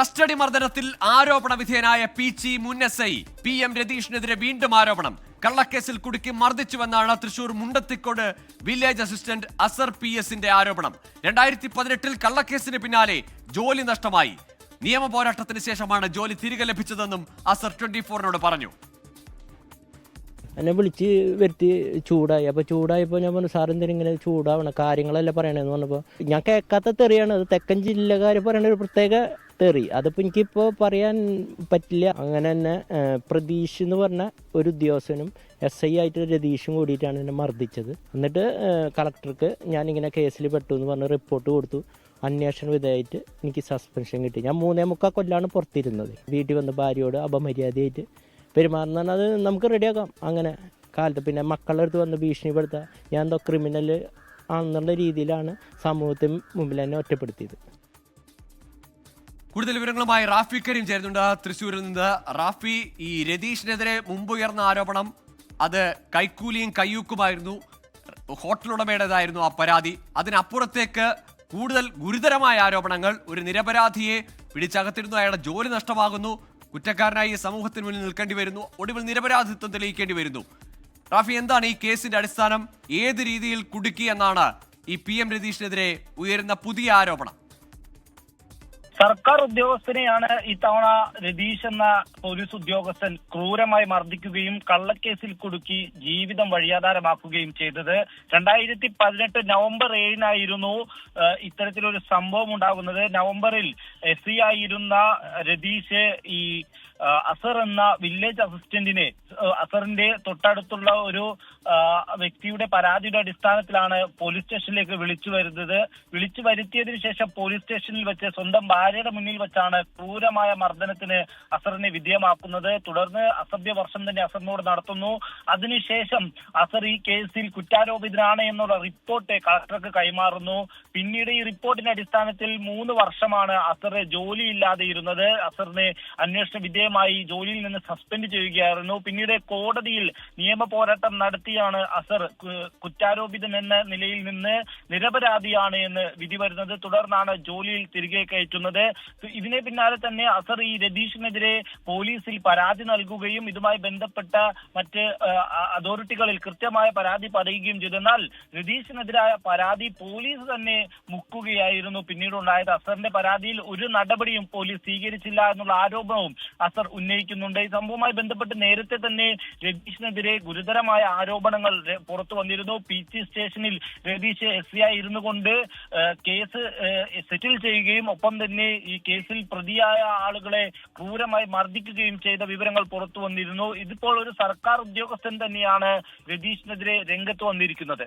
Custody മർദ്ദനത്തിൽ ആരോപണ വിധേയനായ P ചി മുൻ എസ് ഐ പി എം രതീഷിനെതിരെ വീണ്ടും ആരോപണം. കള്ളക്കേസിൽ കുടുക്കി മർദ്ദിച്ചുവെന്നാണ് Thrissur Mundathikode village assistant Azar P എസിന്റെ ആരോപണം. രണ്ടായിരത്തി പതിനെട്ടിൽ കള്ളക്കേസിന് പിന്നാലെ ജോലി നഷ്ടമായി. നിയമ പോരാട്ടത്തിന് ശേഷമാണ് ജോലി തിരികെ ലഭിച്ചതെന്നും അസർ ട്വന്റി ഫോറിനോട് പറഞ്ഞു. എന്നെ വിളിച്ച് വരുത്തി ചൂടായി. അപ്പോൾ ചൂടായപ്പോൾ ഞാൻ പറഞ്ഞു സാർ എന്തിനും ഇങ്ങനെ ചൂടാവണം? കാര്യങ്ങളല്ലേ പറയണതെന്ന് പറഞ്ഞപ്പോൾ ഞാൻ കേൾക്കാത്ത തെറിയാണ്. അത് തെക്കൻ ജില്ലക്കാർ പറയുന്ന ഒരു പ്രത്യേക തെറി. അതിപ്പോൾ എനിക്കിപ്പോൾ പറയാൻ പറ്റില്ല. അങ്ങനെ തന്നെ പ്രതീഷ് എന്ന് പറഞ്ഞ ഒരു ഉദ്യോഗസ്ഥനും എസ് ഐ ആയിട്ട് രതീഷും കൂടിയിട്ടാണ് എന്നെ മർദ്ദിച്ചത്. എന്നിട്ട് കളക്ടർക്ക് കളക്ടർക്ക് ഞാനിങ്ങനെ കേസിൽ പെട്ടു എന്ന് പറഞ്ഞ റിപ്പോർട്ട് കൊടുത്തു. അന്വേഷണ വിധേയമായിട്ട് എനിക്ക് സസ്പെൻഷൻ കിട്ടി. ഞാൻ മൂന്നേ മുക്കാൽ കൊല്ലാണ് പുറത്തിരുന്നത്. വീട്ടിൽ വന്ന് ഭാര്യയോട് അപമര്യാദയായിട്ട് പെരുമാറുന്ന അത് നമുക്ക് റെഡിയാക്കാം അങ്ങനെ കാലത്ത് പിന്നെ മക്കളുടെ അടുത്ത് വന്ന് ഭീഷണിപ്പെടുത്തുക ഞാൻ എന്തോ ക്രിമിനൽ ആണെന്നുള്ള രീതിയിലാണ് സമൂഹത്തിന് മുമ്പിൽ എന്നെ ഒറ്റപ്പെടുത്തിയത്. കൂടുതൽ വിവരങ്ങളുമായി റാഫി കരീം ചേരുന്നുണ്ട്. തൃശ്ശൂരിൽ നിന്ന് റാഫി ഈ രതീഷിനെതിരെ മുമ്പ് ഉയർന്ന ആരോപണം. അത് കൈക്കൂലിയും കയ്യൂക്കുമായിരുന്നു. ഹോട്ടൽ ഉടമയുടേതായിരുന്നു ആ പരാതി. അതിനപ്പുറത്തേക്ക് കൂടുതൽ ഗുരുതരമായ ആരോപണങ്ങൾ. ഒരു നിരപരാധിയെ പിടിച്ചകത്തിരുന്നു. അയാളുടെ ജോലി നഷ്ടമാകുന്നു. കുറ്റക്കാരനായി സമൂഹത്തിന് മുന്നിൽ നിൽക്കേണ്ടി വരുന്നു. ഒടുവിൽ നിരപരാധിത്വം തെളിയിക്കേണ്ടി വരുന്നു. റാഫി എന്താണ് ഈ കേസിന്റെ അടിസ്ഥാനം? ഏത് രീതിയിൽ കുടുക്കി എന്നാണ് ഈ പി എം രതീഷിനെതിരെ ഉയരുന്ന പുതിയ ആരോപണം. സർക്കാർ ഉദ്യോഗസ്ഥനെയാണ് ഇത്തവണ രതീഷ് എന്ന പോലീസ് ഉദ്യോഗസ്ഥൻ ക്രൂരമായി മർദ്ദിക്കുകയും കള്ളക്കേസിൽ കുടുക്കി ജീവിതം വഴിയാധാരമാക്കുകയും ചെയ്തത്. രണ്ടായിരത്തി പതിനെട്ട് നവംബർ ഏഴിനായിരുന്നു ഇത്തരത്തിലൊരു സംഭവം ഉണ്ടാകുന്നത്. നവംബറിൽ എസ് ആയിരുന്ന രതീഷ് ഈ അസർ എന്ന വില്ലേജ് അസിസ്റ്റന്റിനെ അസറിന്റെ തൊട്ടടുത്തുള്ള ഒരു വ്യക്തിയുടെ പരാതിയുടെ അടിസ്ഥാനത്തിലാണ് പോലീസ് സ്റ്റേഷനിലേക്ക് വിളിച്ചു വരുന്നത്. വിളിച്ചു വരുത്തിയതിനു ശേഷം പോലീസ് സ്റ്റേഷനിൽ വെച്ച് സ്വന്തം ഭാര്യയുടെ മുന്നിൽ വെച്ചാണ് ക്രൂരമായ മർദ്ദനത്തിന് അസറിനെ വിധേയമാക്കുന്നത്. തുടർന്ന് അസഭ്യ വർഷം തന്നെ അസറിനോട് നടത്തുന്നു. അതിനുശേഷം അസർ ഈ കേസിൽ കുറ്റാരോപിതനാണ് എന്നുള്ള റിപ്പോർട്ട് കളക്ടർക്ക് കൈമാറുന്നു. പിന്നീട് ഈ റിപ്പോർട്ടിന്റെ അടിസ്ഥാനത്തിൽ മൂന്ന് വർഷമാണ് അസർ ജോലിയില്ലാതെ ഇരുന്നത്. അസറിനെ അന്വേഷണ വിധേയമായി ജോലിയിൽ നിന്ന് സസ്പെൻഡ് ചെയ്യുകയായിരുന്നു. പിന്നീട് കോടതിയിൽ നിയമ പോരാട്ടം നടത്തിയാണ് അസർ കു- കുറ്റാരോപിതൻ എന്ന നിലയിൽ നിന്ന് നിരപരാധിയാണ് എന്ന് വിധി വരുന്നത്. തുടർന്നാണ് ജോലിയിൽ തിരികെ കയറ്റുന്നത്. ഇതിനെ പിന്നാലെ തന്നെ അസർ ഈ രതീഷിനെതിരെ പോലീസിൽ പരാതി നൽകുകയും ഇതുമായി ബന്ധപ്പെട്ട മറ്റ് അതോറിറ്റികളിൽ കൃത്യമായ പരാതി പറയുകയും ചെയ്തു എന്നാൽ രതീഷിനെതിരായ പരാതി പോലീസ് തന്നെ മുക്കുകയായിരുന്നു. പിന്നീട് ഉണ്ടായത് അസറിന്റെ പരാതിയിൽ ഒരു നടപടിയും പോലീസ് സ്വീകരിച്ചില്ല എന്നുള്ള ആരോപണവും അസർ ഉന്നയിക്കുന്നുണ്ട്. ഈ സംഭവവുമായി ബന്ധപ്പെട്ട് നേരത്തെ തന്നെ രതീഷിനെതിരെ ഗുരുതരമായ ആരോപണങ്ങൾ പുറത്തു വന്നിരുന്നു. പി സി സ്റ്റേഷനിൽ രതീഷ് എസ് സി ആയി ഇരുന്നു കൊണ്ട് കേസ് സെറ്റിൽ ചെയ്യുകയും ഒപ്പം തന്നെ ഈ കേസിൽ പ്രതിയായ ആളുകളെ ക്രൂരമായി മർദ്ദിക്കുകയും ചെയ്ത വിവരങ്ങൾ പുറത്തു വന്നിരുന്നു. ഇതിപ്പോൾ ഒരു സർക്കാർ ഉദ്യോഗസ്ഥൻ തന്നെയാണ് രതീഷിനെതിരെ രംഗത്ത് വന്നിരിക്കുന്നത്.